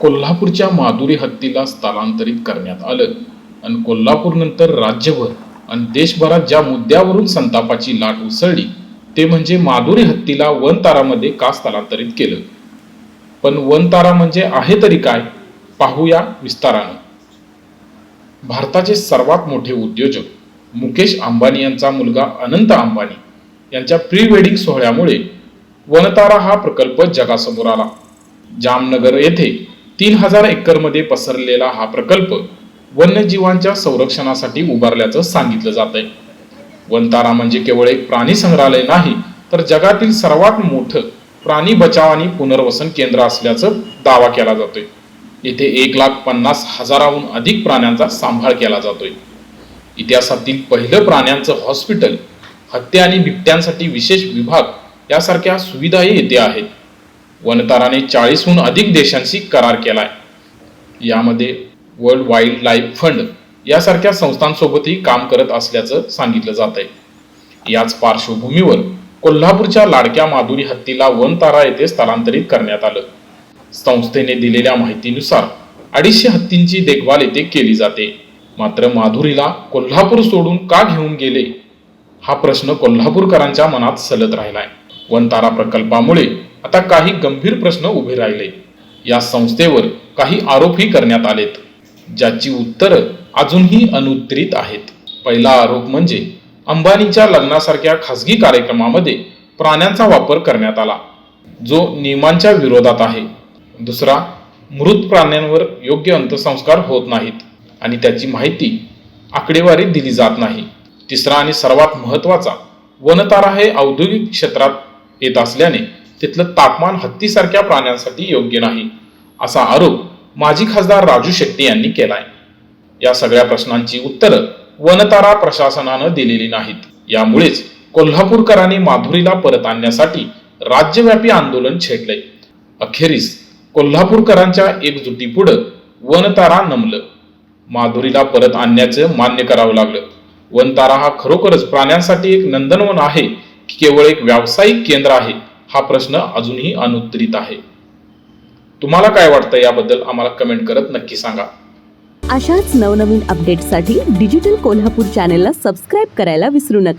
कोल्हापूरच्या माधुरी हत्तीला स्थलांतरित करण्यात आलं. आणि कोल्हापूरनंतर राज्यभर आणि देशभरात ज्या मुद्द्यावरून संतापाची लाट उसळली ते म्हणजे माधुरी हत्तीला वनतारामध्ये का स्थलांतरित केलं? पण वनतारा म्हणजे आहे तरी काय? पाहूया विस्तारानं. भारताचे सर्वात मोठे उद्योजक मुकेश अंबानी यांचा मुलगा अनंत अंबानी यांच्या प्री वेडिंग सोहळ्यामुळे वनतारा हा प्रकल्प जगासमोर आला. जामनगर येथे तीन हजार एकरमध्ये पसरलेला हा प्रकल्प वन्यजीवांच्या संरक्षणासाठी उभारल्याचं सांगितलं जात आहे वनतारा म्हणजे केवळ एक प्राणी संग्रहालय नाही तर जगातील सर्वात मोठं प्राणी बचाव आणि पुनर्वसन केंद्र असल्याचं दावा केला जातोय. येथे एक लाख पन्नास हजाराहून अधिक प्राण्यांचा सांभाळ केला जातोय. इतिहासातील पहिलं प्राण्यांचं हॉस्पिटल हत्या आणि बिबट्यांसाठी विशेष विभाग यासारख्या सुविधाही येथे आहेत. वनताराने चाळीसहून अधिक देशांशी करार केला आहे यामध्ये वर्ल्ड वाईल्ड लाईफ फंड यासारख्या संस्थांसोबतही काम करत असल्याचं सांगितलं जात आहे याच पार्श्वभूमीवर कोल्हापूरच्या लाडक्या माधुरी हत्तीला वनतारा येथे स्थलांतरित करण्यात आलं. संस्थेने दिलेल्या माहितीनुसार अडीचशे हत्तींची देखभाल येथे केली जाते. मात्र माधुरीला कोल्हापूर सोडून का घेऊन गेले? हा प्रश्न कोल्हापूरकरांच्या मनात सलत राहिलाय. वनतारा प्रकल्पामुळे आता काही गंभीर प्रश्न उभे राहिले. या संस्थेवर काही आरोपही करण्यात आलेत. ज्याची उत्तरं अजूनही अनुत्तरित आहेत. पहिला आरोप म्हणजे अंबानीच्या लग्नासारख्या खासगी कार्यक्रमामध्ये प्राण्यांचा वापर करण्यात आला. जो नियमांच्या विरोधात आहे. दुसरा मृत प्राण्यांवर योग्य अंत्यसंस्कार होत नाहीत आणि त्याची माहिती आकडेवारी दिली जात नाही. तिसरा आणि सर्वात महत्त्वाचा वनतारा हे औद्योगिक क्षेत्रात येत असल्याने तिथलं तापमान हत्तीसारख्या प्राण्यांसाठी योग्य नाही असा आरोप माजी खासदार राजू शेट्टी यांनी केलाय. या सगळ्या प्रश्नांची उत्तरं वनतारा प्रशासनानं दिलेली नाहीत. यामुळेच कोल्हापूरकरांनी माधुरीला परत आणण्यासाठी राज्यव्यापी आंदोलन छेडलंय. अखेरीस कोल्हापूरकरांच्या एकजुटीपुढं वनतारा नमलं. माधुरीला परत आणण्याचं मान्य करावं लागलं. वनतारा हा खरोखरच प्राण्यांसाठी एक नंदनवन आहे की केवळ एक व्यावसायिक केंद्र आहे हा प्रश्न अजूनही अनुत्तरित आहे. तुम्हाला काय वाटतं याबद्दल आम्हाला कमेंट करत नक्की सांगा. अशाच नवनवीन अपडेटसाठी डिजिटल कोल्हापूर चॅनेलला सबस्क्राईब करायला विसरू नका.